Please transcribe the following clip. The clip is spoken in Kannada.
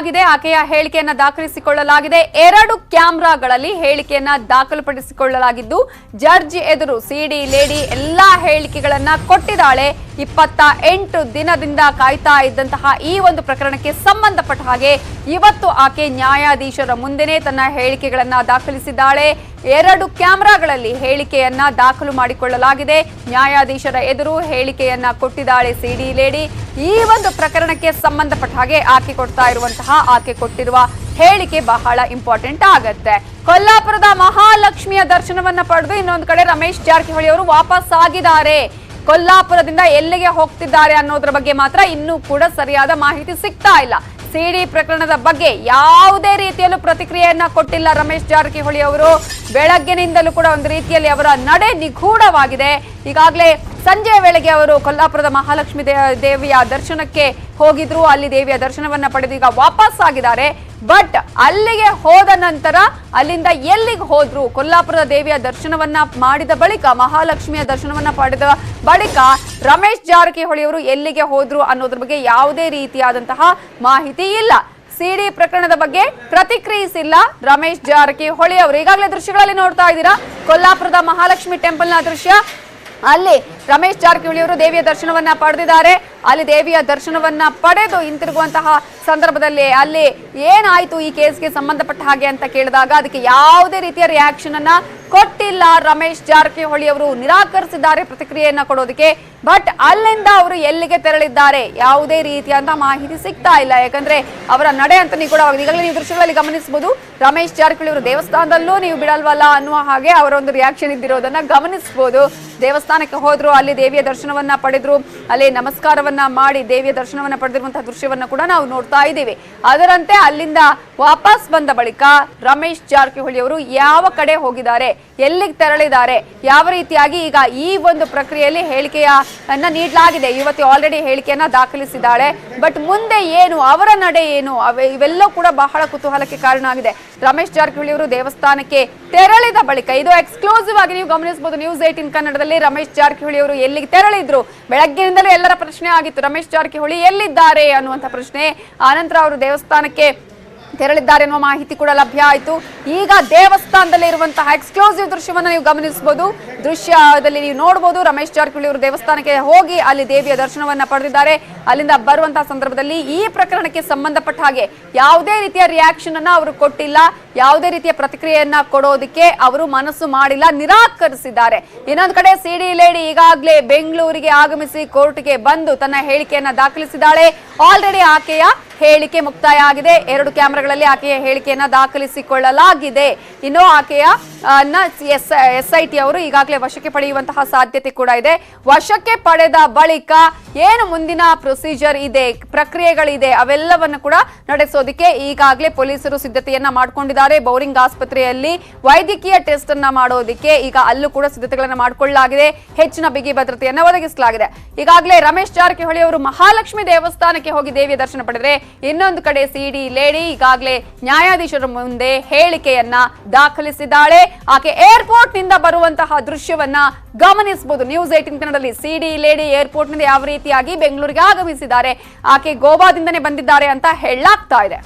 ದಾಖಲಿಸಿಕೊಳ್ಳಲಾಗಿದೆ ಆಕೆಯ ಹೇಳಿಕೆಯನ್ನ ದಾಖಲಿಸಿಕೊಳ್ಳಲಾಗಿದೆ. ಎರಡು ಕ್ಯಾಮೆರಾಗಳಲ್ಲಿ ಹೇಳಿಕೆಯನ್ನ ದಾಖಲುಪಡಿಸಿಕೊಳ್ಳಲಾಗಿದ್ದು, ಜಡ್ಜ್ ಎದುರು, ಸಿಡಿ, ಲೇಡಿ ಎಲ್ಲಾ ಹೇಳಿಕೆಗಳನ್ನ ಕೊಟ್ಟಿದ್ದಾಳೆ. ಇಪ್ಪತ್ತ ಎಂಟು ದಿನದಿಂದ ಕಾಯ್ತಾ ಇದ್ದಂತಹ ಈ ಒಂದು ಪ್ರಕರಣಕ್ಕೆ ಸಂಬಂಧಪಟ್ಟ ಹಾಗೆ ಇವತ್ತು ಆಕೆ ನ್ಯಾಯಾಧೀಶರ ಮುಂದೆನೆ ತನ್ನ ಹೇಳಿಕೆಗಳನ್ನ ದಾಖಲಿಸಿದ್ದಾಳೆ. ಎರಡು ಕ್ಯಾಮೆರಾಗಳಲ್ಲಿ ಹೇಳಿಕೆಯನ್ನ ದಾಖಲು ಮಾಡಿಕೊಳ್ಳಲಾಗಿದೆ. ನ್ಯಾಯಾಧೀಶರ ಎದುರು ಹೇಳಿಕೆಯನ್ನ ಕೊಟ್ಟಿದ್ದಾಳೆ ಸಿಡಿ ಲೇಡಿ. ಈ ಒಂದು ಪ್ರಕರಣಕ್ಕೆ ಸಂಬಂಧಪಟ್ಟ ಹಾಗೆ ಆಕೆ ಕೊಡ್ತಾ ಇರುವಂತಹ ಆಕೆ ಕೊಟ್ಟಿರುವ ಹೇಳಿಕೆ ಬಹಳ ಇಂಪಾರ್ಟೆಂಟ್ ಆಗತ್ತೆ. ಕೊಲ್ಲಾಪುರದ ಮಹಾಲಕ್ಷ್ಮಿಯ ದರ್ಶನವನ್ನ ಪಡೆದು ಇನ್ನೊಂದು ಕಡೆ ರಮೇಶ್ ಜಾರಕಿಹೊಳಿ ಅವರು ವಾಪಸ್ ಆಗಿದ್ದಾರೆ. ಕೊಲ್ಲಾಪುರದಿಂದ ಎಲ್ಲಿಗೆ ಹೋಗ್ತಿದ್ದಾರೆ ಅನ್ನೋದ್ರ ಬಗ್ಗೆ ಮಾತ್ರ ಇನ್ನೂ ಕೂಡ ಸರಿಯಾದ ಮಾಹಿತಿ ಸಿಗ್ತಾ ಇಲ್ಲ. ಸಿಡಿ ಪ್ರಕರಣದ ಬಗ್ಗೆ ಯಾವುದೇ ರೀತಿಯಲ್ಲೂ ಪ್ರತಿಕ್ರಿಯೆಯನ್ನ ಕೊಟ್ಟಿಲ್ಲ ರಮೇಶ್ ಜಾರಕಿಹೊಳಿ ಅವರು. ಬೆಳಗ್ಗಿನಿಂದಲೂ ಕೂಡ ಒಂದು ರೀತಿಯಲ್ಲಿ ಅವರ ನಡೆ ನಿಗೂಢವಾಗಿದೆ. ಈಗಾಗಲೇ ಸಂಜೆ ವೇಳೆಗೆ ಅವರು ಕೊಲ್ಲಾಪುರದ ಮಹಾಲಕ್ಷ್ಮಿ ದೇವಿಯ ದರ್ಶನಕ್ಕೆ ಹೋಗಿದ್ರು. ಅಲ್ಲಿ ದೇವಿಯ ದರ್ಶನವನ್ನ ಪಡೆದು ಈಗ ವಾಪಸ್ ಆಗಿದ್ದಾರೆ ಬಟ್ ಅಲ್ಲಿಗೆ ಹೋದ ನಂತರ ಅಲ್ಲಿಂದ ಎಲ್ಲಿಗೆ ಹೋದ್ರು? ಕೊಲ್ಲಾಪುರದ ದೇವಿಯ ದರ್ಶನವನ್ನ ಮಾಡಿದ ಬಳಿಕ, ಮಹಾಲಕ್ಷ್ಮಿಯ ದರ್ಶನವನ್ನ ಪಡೆದ ಬಳಿಕ ರಮೇಶ್ ಜಾರಕಿಹೊಳಿ ಅವರು ಎಲ್ಲಿಗೆ ಹೋದ್ರು ಅನ್ನೋದ್ರ ಬಗ್ಗೆ ಯಾವುದೇ ರೀತಿಯಾದಂತಹ ಮಾಹಿತಿ ಇಲ್ಲ. ಸಿಡಿ ಪ್ರಕರಣದ ಬಗ್ಗೆ ಪ್ರತಿಕ್ರಿಯಿಸಿಲ್ಲ ರಮೇಶ್ ಜಾರಕಿಹೊಳಿ ಅವರು. ಈಗಾಗಲೇ ದೃಶ್ಯಗಳಲ್ಲಿ ನೋಡ್ತಾ ಇದ್ದೀರಾ, ಕೊಲ್ಲಾಪುರದ ಮಹಾಲಕ್ಷ್ಮಿ ಟೆಂಪಲ್ನ ದೃಶ್ಯ. ಅಲ್ಲಿ ರಮೇಶ್ ಜಾರಕಿಹೊಳಿ ಅವರು ದೇವಿಯ ದರ್ಶನವನ್ನ ಪಡೆದಿದ್ದಾರೆ. ಅಲ್ಲಿ ದೇವಿಯ ದರ್ಶನವನ್ನ ಪಡೆದು ಹಿಂತಿರುಗುವಂತಹ ಸಂದರ್ಭದಲ್ಲಿ ಅಲ್ಲಿ ಏನಾಯ್ತು ಈ ಕೇಸ್ಗೆ ಸಂಬಂಧಪಟ್ಟ ಹಾಗೆ ಅಂತ ಕೇಳಿದಾಗ ಅದಕ್ಕೆ ಯಾವುದೇ ರೀತಿಯ ರಿಯಾಕ್ಷನ್ ಅನ್ನ ಕೊಟ್ಟಿಲ್ಲ ರಮೇಶ್ ಜಾರಕಿಹೊಳಿ ಅವರು ನಿರಾಕರಿಸಿದ್ದಾರೆ, ಪ್ರತಿಕ್ರಿಯೆಯನ್ನ ಕೊಡೋದಕ್ಕೆ ಬಟ್ ಅಲ್ಲಿಂದ ಅವರು ಎಲ್ಲಿಗೆ ತೆರಳಿದ್ದಾರೆ? ಯಾವುದೇ ರೀತಿಯಾದ ಮಾಹಿತಿ ಸಿಗ್ತಾ ಇಲ್ಲ. ಯಾಕಂದ್ರೆ ಅವರ ನಡೆ ಅಂತ ಕೂಡ ಈಗಾಗಲೇ ನೀವು ದೃಶ್ಯಗಳಲ್ಲಿ ಗಮನಿಸಬಹುದು, ರಮೇಶ್ ಜಾರಕಿಹೊಳಿ ಅವರು ದೇವಸ್ಥಾನದಲ್ಲೂ ನೀವು ಬಿಡಲ್ವಲ್ಲ ಅನ್ನುವ ಹಾಗೆ ಅವರ ಒಂದು ರಿಯಾಕ್ಷನ್ ಇದ್ದಿರೋದನ್ನ ಗಮನಿಸಬಹುದು. ದೇವಸ್ಥಾನಕ್ಕೆ ಹೋದ್ರು, ಅಲ್ಲಿ ದೇವಿಯ ದರ್ಶನವನ್ನ ಪಡೆದ್ರು, ಅಲ್ಲಿ ನಮಸ್ಕಾರವನ್ನ ಮಾಡಿ ದೇವಿಯ ದರ್ಶನವನ್ನ ಪಡೆದಿರುವಂತಹ ದೃಶ್ಯವನ್ನ ಕೂಡ ನಾವು ನೋಡ್ತಾ ಇದ್ದೀವಿ. ಅದರಂತೆ ಅಲ್ಲಿಂದ ವಾಪಸ್ ಬಂದ ಬಳಿಕ ರಮೇಶ್ ಜಾರಕಿಹೊಳಿ ಅವರು ಯಾವ ಕಡೆ ಹೋಗಿದ್ದಾರೆ, ಎಲ್ಲಿಗೆ ತೆರಳಿದ್ದಾರೆ, ಯಾವ ರೀತಿಯಾಗಿ ಈಗ ಈ ಒಂದು ಪ್ರಕ್ರಿಯೆಯಲ್ಲಿ ಹೇಳಿಕೆಯ ಅನ್ನ ನೀಡಲಾಗಿದೆ. ಇವತ್ತು ಆಲ್ರೆಡಿ ಹೇಳಿಕೆಯನ್ನ ದಾಖಲಿಸಿದ್ದಾಳೆ. ಬಟ್ ಮುಂದೆ ಏನು, ಅವರ ನಡೆ ಏನು, ಅವೆ ಇವೆಲ್ಲ ಕೂಡ ಬಹಳ ಕುತೂಹಲಕ್ಕೆ ಕಾರಣ ಆಗಿದೆ ರಮೇಶ್ ಜಾರಕಿಹೊಳಿ ಅವರು ದೇವಸ್ಥಾನಕ್ಕೆ ತೆರಳಿದ ಬಳಿಕ, ಇದು ಎಕ್ಸ್ಕ್ಲೂಸಿವ್ ಆಗಿ ನೀವು ಗಮನಿಸಬಹುದು. ನ್ಯೂಸ್ ಏಟಿನ್ ಕನ್ನಡದಲ್ಲಿ ರಮೇಶ್ ಜಾರಕಿಹೊಳಿ ಅವರು ಎಲ್ಲಿಗೆ ತೆರಳಿದ್ರು? ಬೆಳಗ್ಗೆಯಿಂದಲೂ ಎಲ್ಲರ ಪ್ರಶ್ನೆ ಆಗಿತ್ತು. ರಮೇಶ್ ಜಾರಕಿಹೊಳಿ ಎಲ್ಲಿದ್ದಾರೆ ಅನ್ನುವಂಥ ಪ್ರಶ್ನೆ. ಆನಂತರ ಅವರು ದೇವಸ್ಥಾನಕ್ಕೆ ತೆರಳಿದ್ದಾರೆ ಎನ್ನುವ ಮಾಹಿತಿ ಕೂಡ ಲಭ್ಯ ಆಯಿತು. ಈಗ ದೇವಸ್ಥಾನದಲ್ಲಿ ಇರುವಂತಹ ಎಕ್ಸ್ಕ್ಲೂಸಿವ್ ದೃಶ್ಯವನ್ನು ನೀವು ಗಮನಿಸಬಹುದು. ದೃಶ್ಯದಲ್ಲಿ ನೀವು ನೋಡಬಹುದು. ರಮೇಶ್ ಜಾರಕಿಹೊಳಿ ಅವರು ದೇವಸ್ಥಾನಕ್ಕೆ ಹೋಗಿ ಅಲ್ಲಿ ದೇವಿಯ ದರ್ಶನವನ್ನ ಪಡೆದಿದ್ದಾರೆ. ಅಲ್ಲಿಂದ ಬರುವಂತಹ ಸಂದರ್ಭದಲ್ಲಿ ಈ ಪ್ರಕರಣಕ್ಕೆ ಸಂಬಂಧಪಟ್ಟ ಹಾಗೆ ಯಾವುದೇ ರೀತಿಯ ರಿಯಾಕ್ಷನ್ ಅನ್ನ ಅವರು ಕೊಟ್ಟಿಲ್ಲ. ಯಾವುದೇ ರೀತಿಯ ಪ್ರತಿಕ್ರಿಯೆಯನ್ನ ಕೊಡೋದಕ್ಕೆ ಅವರು ಮನಸ್ಸು ಮಾಡಿಲ್ಲ. ನಿರಾಕರಿಸಿದ್ದಾರೆ. ಇನ್ನೊಂದು ಕಡೆ ಸಿಡಿ ಲೇಡಿ ಈಗಾಗಲೇ ಬೆಂಗಳೂರಿಗೆ ಆಗಮಿಸಿ ಕೋರ್ಟ್ಗೆ ಬಂದು ತನ್ನ ಹೇಳಿಕೆಯನ್ನ ದಾಖಲಿಸಿದ್ದಾಳೆ. ಆಲ್ರೆಡಿ ಆಕೆಯ ಹೇಳಿಕೆ ಮುಕ್ತಾಯ ಆಗಿದೆ ಎರಡು ಕ್ಯಾಮೆರಾಗಳಲ್ಲಿ ಆಕೆಯ ಹೇಳಿಕೆಯನ್ನ ದಾಖಲಿಸಿಕೊಳ್ಳಲಾಗಿದೆ. ಇನ್ನು ಆಕೆಯ ಎಸ್ ಐ ಟಿ ಅವರು ಈಗಾಗಲೇ ವಶಕ್ಕೆ ಪಡೆಯುವಂತಹ ಸಾಧ್ಯತೆ ಕೂಡ ಇದೆ. ವಶಕ್ಕೆ ಪಡೆದ ಬಳಿಕ ಏನು ಮುಂದಿನ ಪ್ರೊಸೀಜರ್ ಇದೆ, ಪ್ರಕ್ರಿಯೆಗಳಿದೆ, ಅವೆಲ್ಲವನ್ನು ಕೂಡ ನಡೆಸೋದಕ್ಕೆ ಈಗಾಗಲೇ ಪೊಲೀಸರು ಸಿದ್ಧತೆಯನ್ನ ಮಾಡಿಕೊಂಡಿದ್ದಾರೆ. ಬೌರಿಂಗ್ ಆಸ್ಪತ್ರೆಯಲ್ಲಿ ವೈದ್ಯಕೀಯ ಟೆಸ್ಟ್ ಅನ್ನ ಮಾಡೋದಕ್ಕೆ ಈಗ ಅಲ್ಲೂ ಕೂಡ ಸಿದ್ಧತೆಗಳನ್ನ ಮಾಡಿಕೊಳ್ಳಲಾಗಿದೆ. ಹೆಚ್ಚಿನ ಬಿಗಿ ಭದ್ರತೆಯನ್ನ ಒದಗಿಸಲಾಗಿದೆ. ಈಗಾಗಲೇ ರಮೇಶ್ ಜಾರಕಿಹೊಳಿ ಅವರು ಮಹಾಲಕ್ಷ್ಮಿ ದೇವಸ್ಥಾನಕ್ಕೆ ಹೋಗಿ ದೇವಿಯ ದರ್ಶನ ಪಡೆದರೆ ಇನ್ನೊಂದು ಕಡೆ ಸಿಡಿ ಲೇಡಿ ಈಗಾಗಲೇ ನ್ಯಾಯಾಧೀಶರ ಮುಂದೆ ಹೇಳಿಕೆಯನ್ನ ದಾಖಲಿಸಿದ್ದಾಳೆ. ಆಕೆ ಏರ್ಪೋರ್ಟ್ನಿಂದ ಬರುವಂತಹ ದೃಶ್ಯವನ್ನ ಗಮನಿಸಬಹುದು. ನ್ಯೂಸ್ ಏಟಿನ್ ಕನ್ನಡದಲ್ಲಿ ಸಿಡಿ ಲೇಡಿ ಏರ್ಪೋರ್ಟ್ನಿಂದ ಯಾವ ರೀತಿಯಾಗಿ ಬೆಂಗಳೂರಿಗೆ ಆಗಮಿಸಿದ್ದಾರೆ, ಆಕೆ ಗೋವಾದಿಂದನೇ ಬಂದಿದ್ದಾರೆ ಅಂತ ಹೇಳಲಾಗ್ತಾ ಇದೆ.